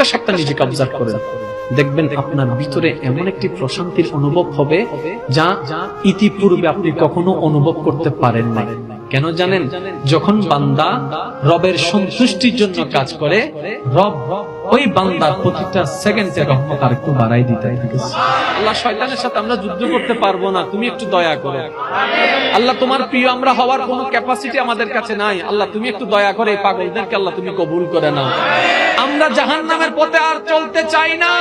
একটা সপ্তাহ নিজেকে অবজার্ভ করেন। দেখবেন আপনার ভিতরে এমন একটি প্রশান্তির অনুভব হবে যা ইতিপূর্বে আপনি কখনো অনুভব করতে পারেন না কেন জানেন? যখন বান্দা রবের সন্তুষ্টির জন্য কাজ করে, রব ওই বান্দার প্রতিটা সেকেন্ডে রহমত আর একটু বাড়াই দিতে আল্লাহ শয়তানের সাথে আমরা যুদ্ধ করতে পারব না, তুমি একটু দয়া করো। আল্লাহ তোমার প্রিয় আমরা হওয়ার কোনো ক্যাপাসিটি আমাদের কাছে নাই। আল্লাহ, তুমি একটু দয়া করে এই পাগলদেরকে আল্লাহ তুমি কবুল করে নাও। আমরা জাহান নামের পথে আর চলতে চাই না।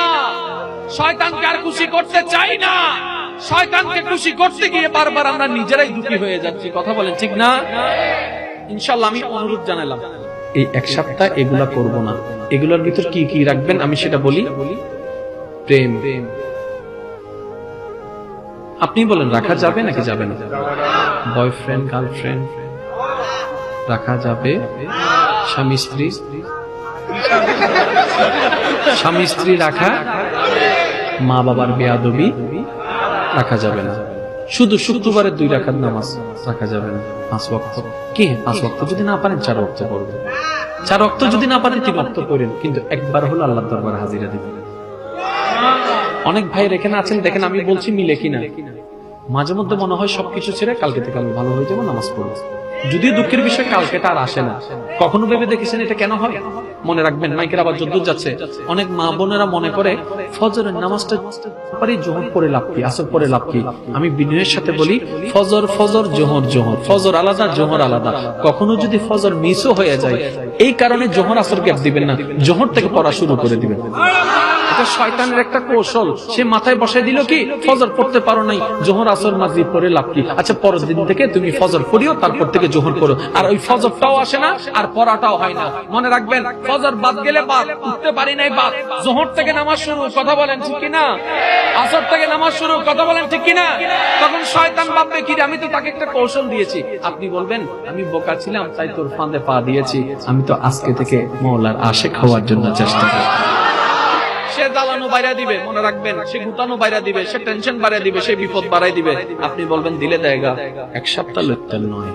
শয়তানকে আর খুশি করতে চাই না। শয়তানকে খুশি করতে গিয়ে বারবার আমরা নিজেরাই দুঃখী হয়ে যাচ্ছি। কথা বলেন, ঠিক না? ইনশাল্লাহ আমি অনুরোধ জানালাম। এই এক সপ্তাহ এগুলা করব না। এগুলোর ভিতর কি কি রাখবেন? আমি সেটা বলি। প্রেম। আপনি বলেন, রাখা যাবে নাকি যাবে না? Boyfriend, girlfriend? রাখা যাবে। স্বামী, স্ত্রী? স্বামী, স্ত্রী রাখা। মা বাবার বেয়াদবি? রাখা যাবে না। শুধু শুক্রবারের দুই রাখার নামাজ রাখা যাবে না। পাঁচ বক্ত কি? পাঁচ বক্ত যদি না পারেন, চার বক্ত করবেন। চার রক্ত যদি না পারেন, তিন রক্ত করেন, কিন্তু একবার হলো আল্লাহ দরবার হাজিরা দিবেন। অনেক ভাই এখানে আছেন, দেখেন আমি বলছি মিলে কিনা। মাঝে মধ্যে মনে হয় সবকিছু ছেড়ে কালকে থেকে আমি ভালো হয়ে যাব, নামাজ পড়ব। যদিও দুঃখের বিষয় কালকেটা আর আসে না। কখনো ভেবে দেখেছেন এটা কেন হয়? মনে রাখবেন মাইকের আবার যদ্দূর যাচ্ছে। অনেক মা বোনেরা মনে করে, ফজরের নামাজটা জোহর পরে লাভ কি, আসর পরে লাভ কি? আমি বিনয়ের সাথে বলি, ফজর ফজর, জোহর জোহর। ফজর আলাদা, জোহর আলাদা। কখনো যদি ফজর মিসও হয়ে যায়, এই কারণে জোহর, আসর গ্যাপ দিবেন না। জোহর থেকে পড়া শুরু করে দিবেন। এটা শয়তানের একটা কৌশল। সে মাথায় বসাই দিল কি, ফজর পড়তে পারো নাই, জোহর আসর মাগরিব পরে লাভ কি? আচ্ছা পরের দিন থেকে তুমি ফজর পড়িও, তারপর থেকে জোহর করো। আর ওই ফজরটাও আসে না, আর পড়াটাও হয় না। মনে রাখবেন, ফজর বাদ গেলে বাদ, উঠতে পারি নাই বাদ। জোহর থেকে নামাজ শুরু, কথা বলেন ঠিক কিনা? আসর থেকে নামাজ শুরু, কথা বলেন ঠিক কিনা? তখন শয়তান ভাববে, কি আমি তো তাকে একটা কৌশল দিয়েছি। আপনি বলবেন, আমি বোকা ছিলাম, তাই তোর ফাঁদে পা দিয়েছি। আমি তো আজকে থেকে মৌলার আশেক হওয়ার জন্য চেষ্টা করি। সে জ্বালানো বাইরা দিবে, মনে রাখবেন, সে গুতানো বাইরা দিবে, সে টেনশন বাড়াই দিবে, সে বিপদ বাড়াই দিবে। আপনি বলবেন, দিলে দেয়গা। এক সপ্তাহ লোকটা নয়।